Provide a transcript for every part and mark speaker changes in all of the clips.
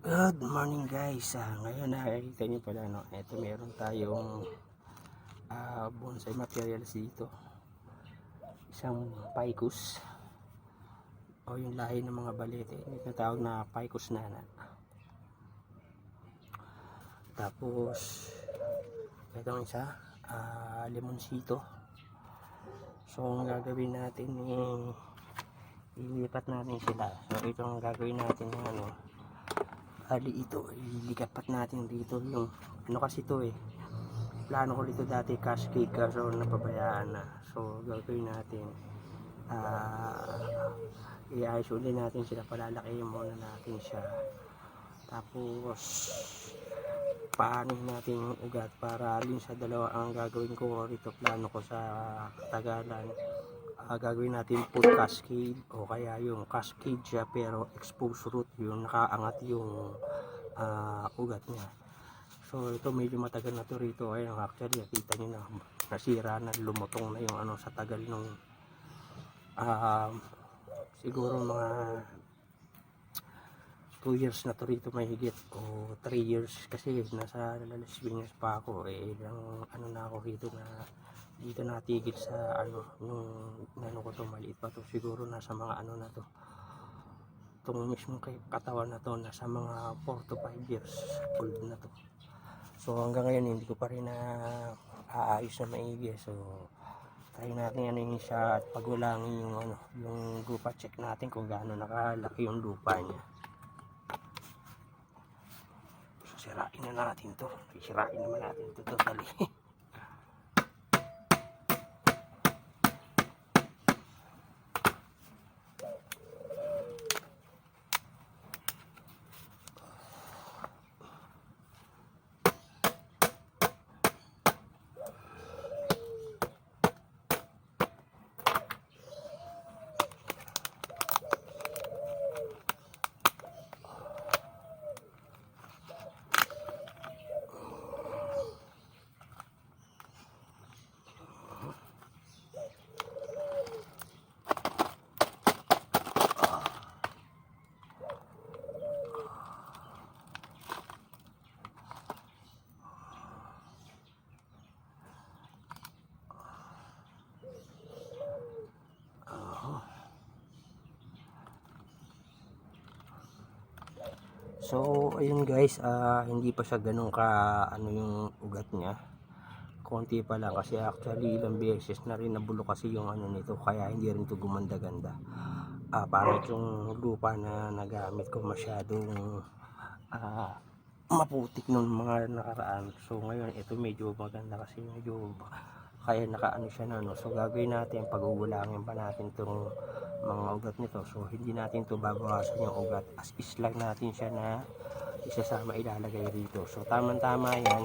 Speaker 1: Good morning guys. Ah, ngayon nakikita niyo pala no. Ito meron tayong ah, bonsai materials dito. Isang picus. O yung lahi ng mga balete. Ito tawag na picus nana. Tapos itong isa ah, limonsito. So ang gagawin natin eh, ilipat natin sila. So ito ang gagawin natin ng ano Ali ito, ilikapat natin dito yung ano kasi ito eh. Plano ko dito dati cascade kaso napabayaan na. So gagawin natin ah iayos ulit natin sila palalaki muna natin siya. Tapos paano natin ugat para alin sa dalawa ang gagawin ko rito plano ko sa Tagalan ah, gagawin natin foot cascade o kaya yung cascade siya pero exposed root yung nakaangat yung ah, ugat niya. So ito medyo matagal na to rito. Ayun actually nakita nyo na nasira na lumutong na yung ano sa tagal nung ah, siguro mga 2 years na to rito may higit o 3 years. Kasi nasa Las pa ako eh ilang ano na ako rito na dito natigil sa ano nung ano ko to maliit pa to. Siguro nasa mga ano na to. Itong mismong kay- katawan na to nasa mga 4 to 5 years old na to. So hanggang ngayon hindi ko pa rin na aayos na maigi. So try natin ano yung siya at pagulangin yung ano yung lupa check natin kung gaano nakalaki yung lupa niya. So sirain na natin to. Sirain naman natin to totally So, ayun guys, ah, hindi pa siya ganun ka ano yung ugat niya. Konti pa lang kasi actually ilang beses na rin nabulok kasi yung ano nito kaya hindi rin to gumanda-ganda. Ah, parang yung lupa na nagamit ko masyadong ah, maputik nung mga nakaraan. So ngayon ito medyo maganda kasi medyo kaya nakaano siya na no. So gagawin natin pagugulangin pa natin tong mga ugat nito. So hindi natin to babawasan yung ugat. As is lang natin siya na isasama ilalagay rito. So tama-tama yan.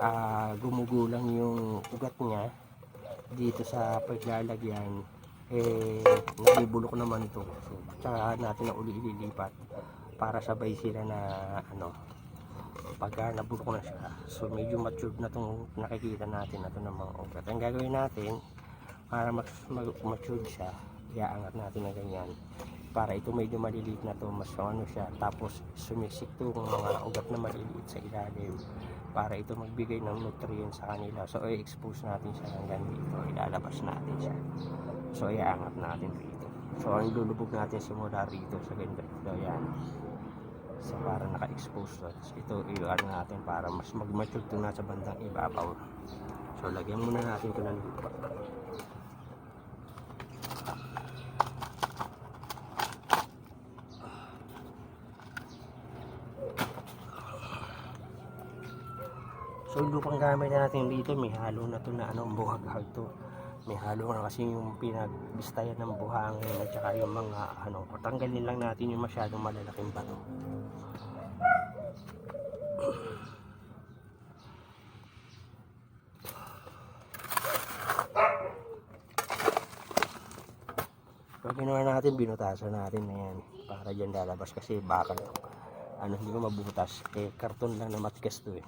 Speaker 1: Ah, gumugulang yung ugat niya dito sa paglalagyan eh nabubulok naman ito. So tsaka natin na uli ililipat para sabay sila na ano pagka nabulok na siya so medyo matured na itong nakikita natin na ito ng mga ugat ang gagawin natin para mas mag- matured siya iaangat natin na ganyan. Para ito medyo maliliit na to mas ano siya tapos sumiksik to ng mga ugat na maliliit sa ilalim. Para ito magbigay ng nutrients sa kanila. So i-expose natin siya hanggang dito ilalabas natin siya. So iaangat natin rito. So ang lulubog natin simula rito sa ganito. Ito yan. So para naka-expose to. So, ito i-ano natin para mas mag-mature na sa bandang ibabaw. So lagyan muna natin ito ng lupa. Lupang gamit natin dito may halo na to na ano buhag-hag to. May halo na kasi yung pinagbistayan ng buhangin at saka yung mga ano tanggalin lang natin yung masyadong malalaking bato. Pag ginawa natin, binutasan natin na yan. Para dyan lalabas kasi bakal. Ano, hindi ko mabutas. Eh, karton lang na matigas to eh.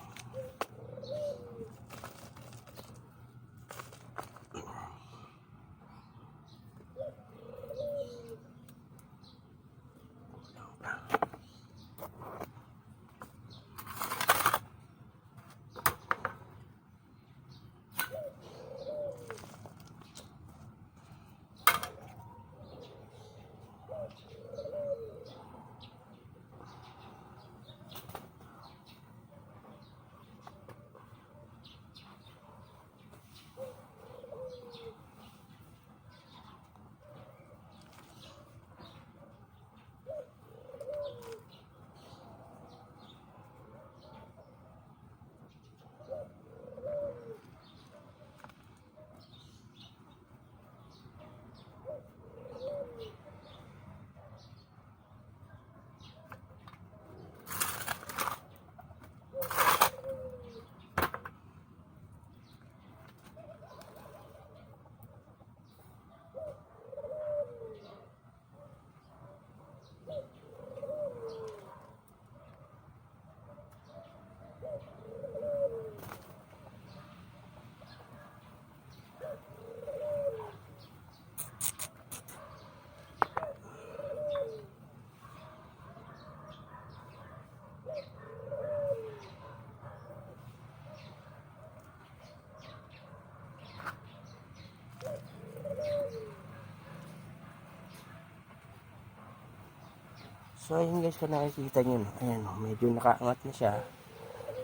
Speaker 1: So ayun guys, kung nakikita nyo, no, ayan, medyo nakaangat na siya.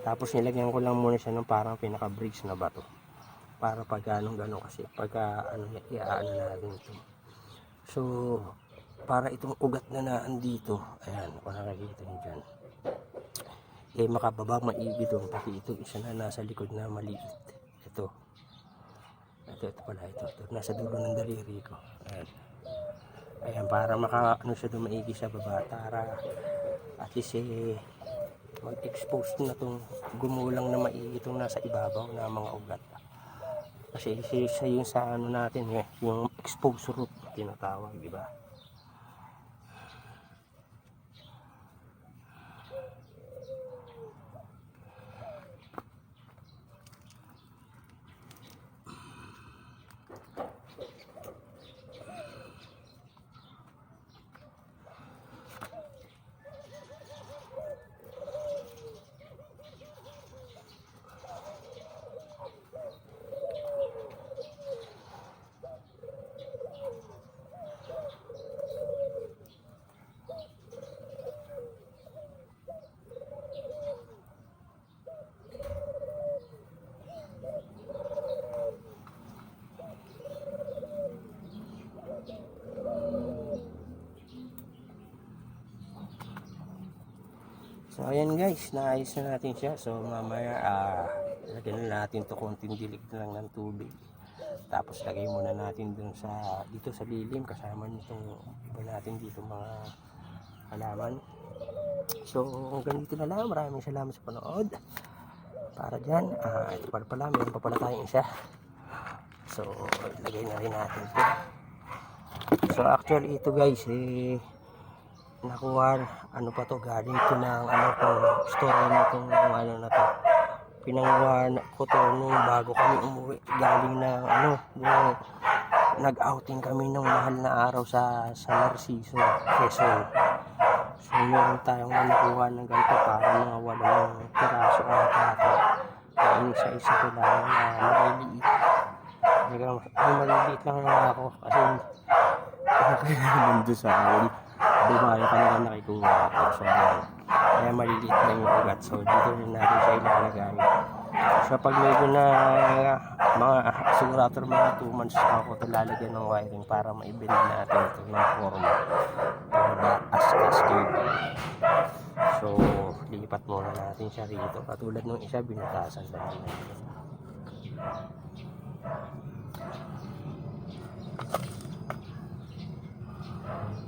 Speaker 1: Tapos nilagyan ko lang muna siya ng parang pinaka-bridge na bato. Para pag anong gano'n kasi, pagka ano, iaano natin ito. So, para itong ugat na naandito, ayan, kung nakikita nyo dyan. Eh, makababa maigi doon, pati itong isa na nasa likod na maliit. Ito. Ito, ito pala, ito. ito. Nasa dulo ng daliri ko. Ayan. Ayan, para maka, ano siya doon maigi sa baba. Para, at least eh, mag-expose na itong gumulang na maigi nasa ibabaw na mga ugat. Kasi isa yung sa ano natin eh, yung exposed root tinatawag, di ba? So ayan guys, naayos na natin siya. So mamaya ah lagyan na natin to konting dilig na lang ng tubig. Tapos lagay muna natin dun sa dito sa lilim kasama nitong iba natin dito mga halaman. So hanggang dito na lang. Maraming salamat sa panood. Para dyan, ah ito pala pala, meron pa pala tayong isa. So lagay na rin natin ito. So actually ito guys, eh nakuha ano pa to? Galing to ng ano to store na itong ano na to. Pinanguha na- ko to nung bago kami umuwi. Galing ng ano nung nag-outing kami ng mahal na araw sa sa Narciso Quezon. So meron tayong nakuha ng ganito para mga walong piraso ata ito ang isa-isa ko lang na maliliit. Talagang maliliit lang nga ako. Kasi naman doon sa akin dumayo ka naman nakikuha ako so kaya maliliit na yung ugat. So dito rin natin siya ilalagay so pag medyo na mga siguro after mga 2 months ako ito lalagyan ng wiring para maibili natin ito ng forma para as cascade. So lipat muna natin siya rito. Katulad nung isa binutasan lang natin. bitin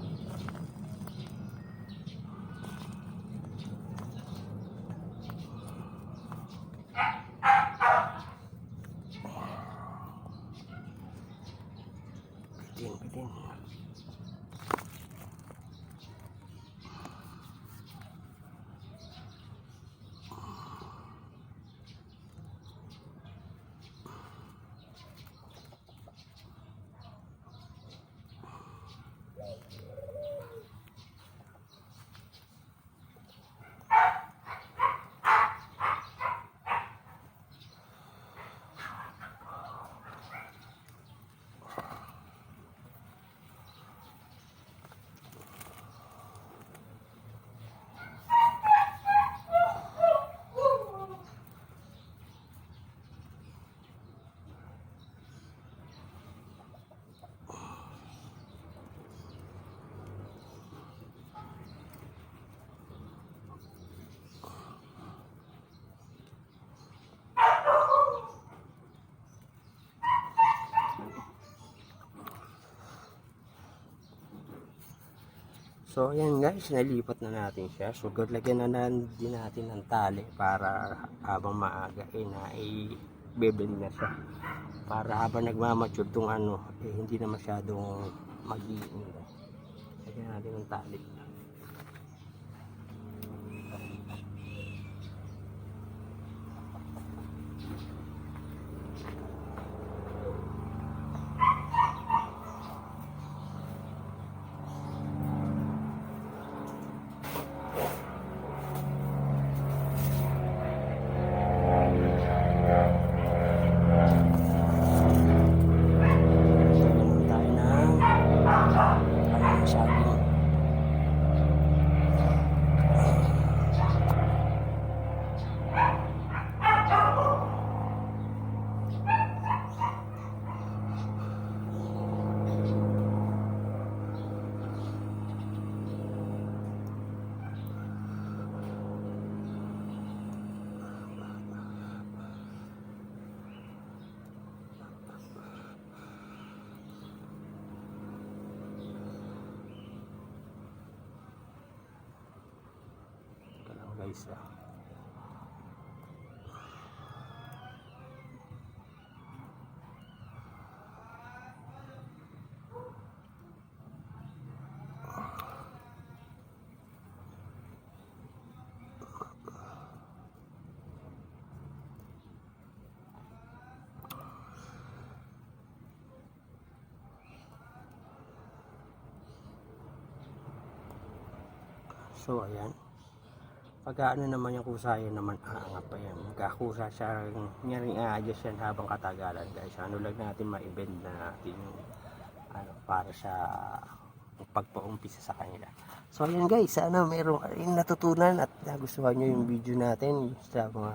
Speaker 1: So ayan guys, nalipat na natin siya. So lagyan na nan din natin ng tali para habang maaga eh na i-bebend na siya. Para habang nagmamature tong ano, eh, hindi na masyadong mag-iing. Lagyan natin ng tali. Lagyan tayo ng ano, saging. Guys. ah. So, ayan. Pag ano naman yung kusaya naman, aangat pa yan. Magkakusa siya, niya rin a-adjust yan habang katagalan guys. Ano lang natin ma-bend na natin yung ano, para sa pagpaumpisa sa kanila. So, ayan guys, sana mayroong rin natutunan at nagustuhan nyo yung video natin sa mga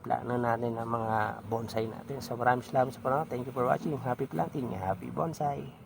Speaker 1: plano natin ng mga bonsai natin. So, maraming salamat sa panonood. Thank you for watching. Happy planting, happy bonsai.